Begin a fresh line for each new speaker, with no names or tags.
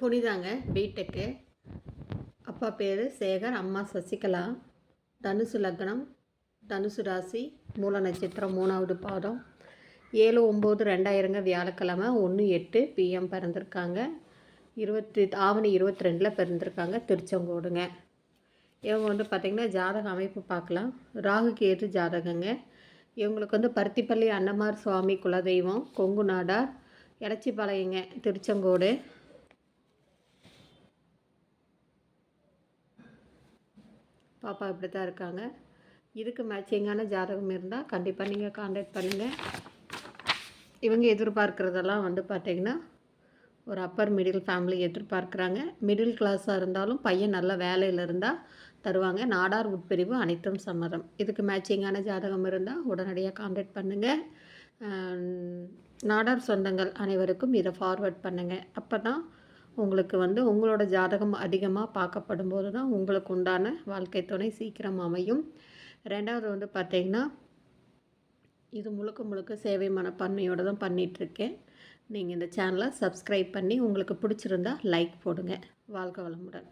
புனிதாங்க BTech அப்பா பேர் சேகர் அம்மா சசிகலா. தனுசு லக்னம் தனுசு ராசி மூல நட்சத்திரம் மூணாவது பாதம். ஏழு ஒம்பது ரெண்டாயிரங்க வியாழக்கிழமை ஒன்று எட்டு பிஎம் பிறந்திருக்காங்க. இருபத்தி ஆவணி இருபத்தி ரெண்டில் பிறந்திருக்காங்க திருச்செங்கோடுங்க. இவங்க வந்து பார்த்திங்கன்னா ஜாதக அமைப்பு பார்க்கலாம் ராகு கேது ஜாதகங்க. இவங்களுக்கு வந்து பருத்திப்பள்ளி அன்னமார் சுவாமி குலதெய்வம் கொங்கு நாடார் எலச்சிப்பாளையங்க திருச்செங்கோடு. பாப்பா இப்படி தான் இருக்காங்க. இதுக்கு மேட்சிங்கான ஜாதகம் இருந்தால் கண்டிப்பாக நீங்கள் காண்டாக்ட் பண்ணுங்கள் இவங்க எதிர்பார்க்குறதெல்லாம் வந்து பார்த்திங்கன்னா ஒரு அப்பர் மிடில் ஃபேமிலி எதிர்பார்க்குறாங்க. மிடில் கிளாஸாக இருந்தாலும் பையன் நல்ல வேலையில் இருந்தால் தருவாங்க. நாடார் உட்பிரிவு அனைத்தும் சம்மதம். இதுக்கு மேட்சிங்கான ஜாதகம் இருந்தால் உடனடியாக காண்டாக்ட் பண்ணுங்கள் நாடார் சொந்தங்கள் அனைவருக்கும் இதை ஃபார்வர்ட் பண்ணுங்கள் அப்போ தான் உங்களுக்கு வந்து உங்களோட ஜாதகம் அதிகமாக பார்க்கப்படும் போது தான் உங்களுக்கு உண்டான வாழ்க்கை துணை சீக்கிரம் அமையும். ரெண்டாவது வந்து பார்த்திங்கன்னா இது முழுக்க முழுக்க சேவை மனப்பான்மையோடு தான் பண்ணிகிட்ருக்கேன் நீங்கள் இந்த சேனலை சப்ஸ்கிரைப் பண்ணி உங்களுக்கு பிடிச்சிருந்தா லைக் போடுங்க. வாழ்க வளமுடன்.